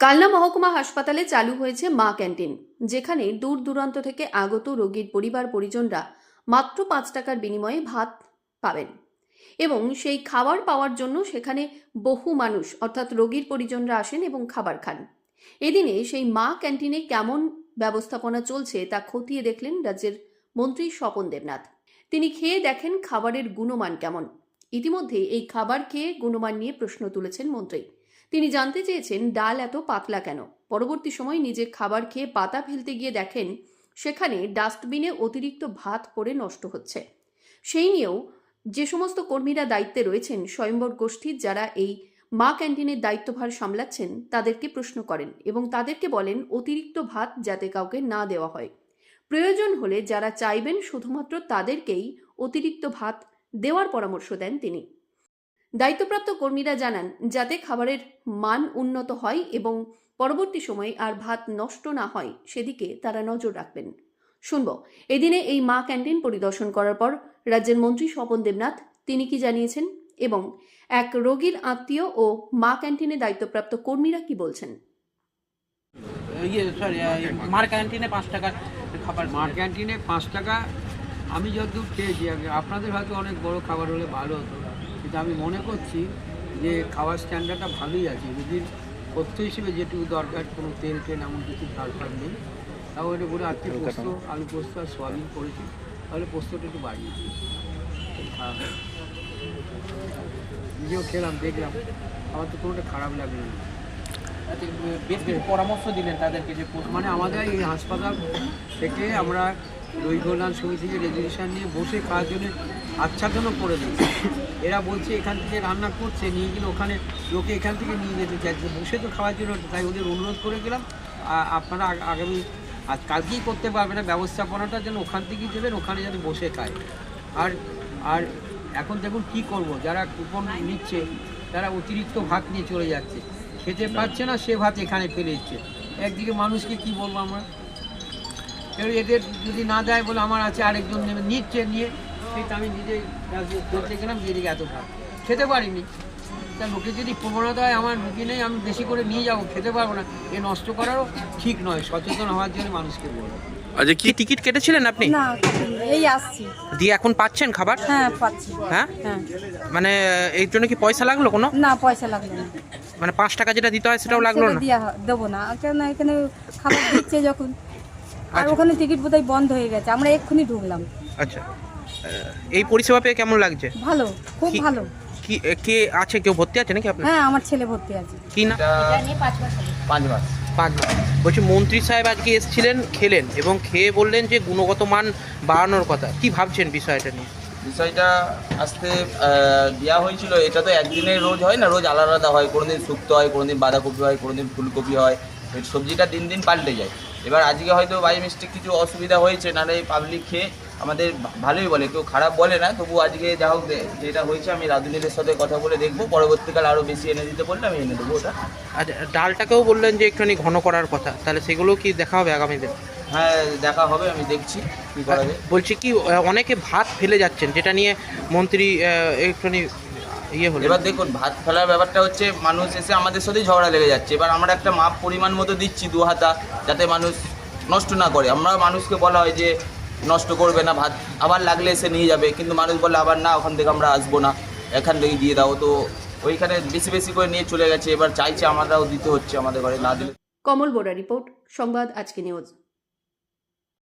কালনা মহকুমা হাসপাতালে চালু হয়েছে মা ক্যান্টিন, যেখানে দূর দূরান্ত থেকে আগত রোগীর পরিবার পরিজনরা মাত্র পাঁচ টাকার বিনিময়ে ভাত পাবেন। এবং সেই খাবার পাওয়ার জন্য সেখানে বহু মানুষ, অর্থাৎ রোগীর পরিজনরা আসেন এবং খাবার খান। এদিনে সেই মা ক্যান্টিনে কেমন ব্যবস্থাপনা চলছে তা খতিয়ে দেখলেন রাজ্যের মন্ত্রী স্বপন দেবনাথ। তিনি খেয়ে দেখেন খাবারের গুণমান কেমন। ইতিমধ্যে এই খাবার খেয়ে গুণমান নিয়ে প্রশ্ন তুলেছেন মন্ত্রী। তিনি জানতে চেয়েছেন ডাল এত পাতলা কেন? পরবর্তী সময় নিজে খাবার খেয়ে পাতা ফেলতে গিয়ে দেখেন সেখানে ডাস্টবিনে অতিরিক্ত ভাত পড়ে নষ্ট হচ্ছে। সেই নিয়েও যে সমস্ত কর্মীরা দায়িত্বে রয়েছেন স্বয়ম্বর গোষ্ঠীর যারা এই মা ক্যান্টিনের দায়িত্বভার সামলাচ্ছেন তাদেরকে প্রশ্ন করেন এবং তাদেরকে বলেন অতিরিক্ত ভাত যাতে কাউকে না দেওয়া হয়। প্রয়োজন হলে যারা চাইবেন শুধুমাত্র তাদেরকেই অতিরিক্ত ভাত দেওয়ার পরামর্শ দেন তিনি। দায়িত্বপ্রাপ্ত কর্মীরা জানান যাতে খাবারের মান উন্নত হয় এবং পরবর্তী সময়ে আর ভাত নষ্ট না হয় সেদিকে তারা নজর রাখবেন। শুনব এদিনে এই মা ক্যান্টিন পরিদর্শন করার পর রাজ্যের মন্ত্রী স্বপন দেবনাথ তিনি কি জানিয়েছেন এবং এক রোগীর আত্মীয় ও মা ক্যান্টিনে দায়িত্বপ্রাপ্ত কর্মীরা কি বলছেন? ইয়ে সরি মার ক্যান্টিনে পাঁচ টাকার খাবার। মার ক্যান্টিনে পাঁচ টাকা আমি যতদূর খেয়েছি আগে আপনাদের হয়তো অনেক বড় খাবার হলে ভালো হতো। কিন্তু আমি মনে করছি যে খাওয়ার স্ট্যান্ডার্ডটা ভালোই আছে। যদি পথ্য হিসেবে যেটুকু দরকার কোনো তেল টেন এমন কিছু দরকার নেই তাও এটা বলে আজকে পোস্ত আলু পোস্ত আর সোয়াবিন করেছি তাহলে পোস্তটা একটু বাড়িয়ে দিয়েছি নিজেও খেলাম দেখলাম। আমার তো কোনোটা খারাপ লাগল না। বেশ পরামর্শ দিলেন তাদেরকে যে মানে আমাদের এই হাসপাতাল থেকে আমরা দই কল্যাণ সমিতিকে রেজলিউশন নিয়ে বসে খাওয়ার জন্য আচ্ছাদনও করে দিয়েছি। এরা বলছে এখান থেকে রান্না করছে, নিয়ে গেলে ওখানে লোকে এখান থেকে নিয়ে যেতে চাইছে বসে তো খাওয়ার জন্য, তাই ওদের অনুরোধ করে গেলাম আপনারা আগামী, আজ কালকেই করতে পারবে না ব্যবস্থাপনাটা যেন ওখান থেকেই দেবেন ওখানে যাতে বসে খায়। আর আর এখন দেখুন কি করব, যারা কুপন নিচ্ছে, তারা অতিরিক্ত ভাগ নিয়ে চলে যাচ্ছে। খেতে পাচ্ছে না সে ভাত এখানে ফেলে দিচ্ছে। একদিকে মানুষকে কি বলব আমরা? এবার এদের যদি না দেয় বলে আমার আছে আরেকজন নেবে নিচ্ছে নিয়ে সেই আমি নিজে বলতে গেলাম যে এদিকে এত ভাত। খেতে পারিনি। তা লোকে যদি প্রবণতা হয় আমার রুগী নেই আমি বেশি করে নিয়ে যাব খেতে পারব না। এ নষ্ট করারও ঠিক নয় সচেতন হওয়ার জন্য মানুষকে বলব। আচ্ছা কি টিকিট কেটেছিলেন আপনি? না এই আসছি। দিয়ে এখন পাচ্ছেন খাবার? হ্যাঁ পাচ্ছি। হ্যাঁ? হ্যাঁ। মানে এর জন্য কি পয়সা লাগল কোনো? না পয়সা লাগবে না। মানে পাঁচ টাকা যেটা দিতে হয় সেটাও লাগল না? দিয়া হ- দেবো না। কেন এখানে খাবার দিচ্ছে যখন। আর আচ্ছা। ওখানে টিকিট বোধহয় বন্ধ হয়ে গেছে। আমরা এক্ষুনি ঢুকলাম। আচ্ছা। এই পরিষেবা পেয়ে কেমন লাগছে? ভালো খুব ভালো। কি কে আছে? কেউ ভর্তি আছে নাকি আপনার? হ্যাঁ আমার ছেলে ভর্তি আছে। কি না পাঁচ মাস পাঁচ মাস বলছি মন্ত্রী সাহেব আজকে এসেছিলেন খেলেন এবং খেয়ে বললেন যে গুণগত মান বাড়ানোর কথা। কি ভাবছেন বিষয়টা নিয়ে? বিষয়টা আসতে দেওয়া হয়েছিল, এটা তো একদিনের রোজ হয় না, রোজ আলাদা আলাদা হয়, কোনোদিন শুক্তো হয়, কোনোদিন বাঁধাকপি হয়, কোনোদিন ফুলকপি হয় সবজিটা দিন দিন পাল্টে যায়। এবার আজকে হয়তো বাই মিস্টেক কিছু অসুবিধা হয়েছে, নাহলে পাবলিক খেয়ে আমাদের ভালোই বলে, কেউ খারাপ বলে না, তবু আজকে যা হোক যেটা হয়েছে আমি রাজনীতির সাথে কথা বলে দেখব, পরবর্তীকাল আরও বেশি এনে দিতে বললে আমি এনে দেবো ওটা। আচ্ছা ডালটাকেও বললেন যে একটুখানি ঘন করার কথা, তাহলে সেগুলো কি দেখা হবে আগামী দিন? হ্যাঁ দেখা হবে আমি দেখছি কী করা যায়। বলছি কি অনেকে ভাত ফেলে যাচ্ছেন যেটা নিয়ে মন্ত্রী একটুখানি ইয়ে হলো এবার দেখুন ভাত ফেলার ব্যাপারটা হচ্ছে মানুষ এসে আমাদের সাথেই ঝগড়া লেগে যাচ্ছে। এবার আমরা একটা মাপ পরিমাণ মতো দিচ্ছি দু হাতা যাতে মানুষ নষ্ট না করে। আমরা মানুষকে বলা হয় যে নষ্ট করবে না ভাত আবার লাগলে এসে নিয়ে যাবে। কিন্তু মানুষ বলে আবার না ওখান থেকে আমরা আসব না এখান থেকে দিয়ে দাও। তো ওইখানে বেশি বেশি করে নিয়ে চলে গেছে। এবার চাইছে আমরাও দিতে হচ্ছে আমাদের ঘরে না দিলে কমল বোরা রিপোর্ট সংবাদ আজকে নিউজ।